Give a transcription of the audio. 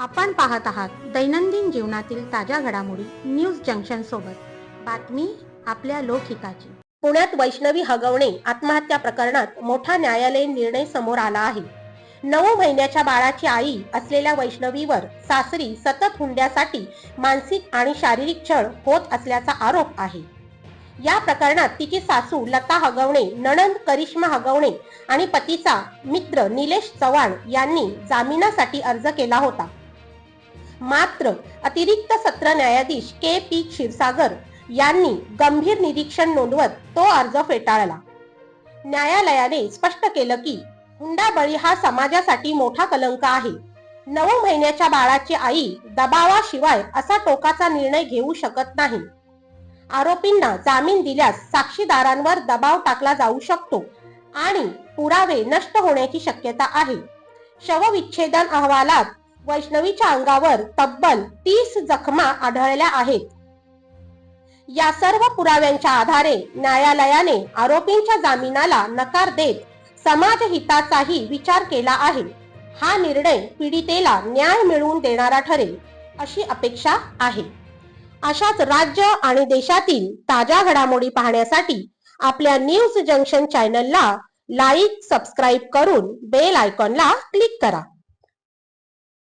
आपण पाहत आहात दैनंदिन जीवनातील ताज्या घडामोडी न्यूज जंक्शन सोबत. बातमी आपल्या लोकहिताची. पुण्यात वैष्णवी हगवणे आत्महत्या प्रकरणात मोठा न्यायालयीन निर्णय समोर आला आहे. नऊ महिन्याच्या बाळाची आई असलेल्या वैष्णवीवर सासरी सतत हुंड्यासाठी मानसिक आणि शारीरिक छळ होत असल्याचा आरोप आहे. या प्रकरणात तिची सासू लता हगवणे नणंद करिश्मा हगवणे आणि पतीचा मित्र निलेश चव्हाण यांनी जामिनासाठी अर्ज केला होता. मात्र अतिरिक्त सत्र न्यायाधीश के पी क्षीरसागर यांनी गंभीर निरीक्षण नोंदवत तो अर्ज फेटाळला. न्यायालयाने स्पष्ट केलं की हुंडाबळी हा समाजासाठी मोठा कलंक आहे. नऊ महिन्याच्या बाळाची आई दबावाशिवाय असा टोकाचा निर्णय घेऊ शकत नाही. आरोपींना जामीन दिल्यास साक्षीदारांवर दबाव टाकला जाऊ शकतो आणि पुरावे नष्ट होण्याची शक्यता आहे. शवविच्छेदन अहवालात वैष्णवीच्या अंगावर तब्बल तीस जखमा आढळल्या आहेत. या सर्व पुराव्यांच्या आधारे न्यायालयाने आरोपींच्या जामिनाला नकार देत समाजहिताचाही विचार केला आहे. हा निर्णय पीडितेला न्याय मिळवून देणारा ठरेल अशी अपेक्षा आहे. अशाच राज्य आणि देशातील ताज्या घडामोडी पाहण्यासाठी आपल्या न्यूज जंक्शन चॅनलला लाईक सबस्क्राईब करून बेल आयकॉनला क्लिक करा.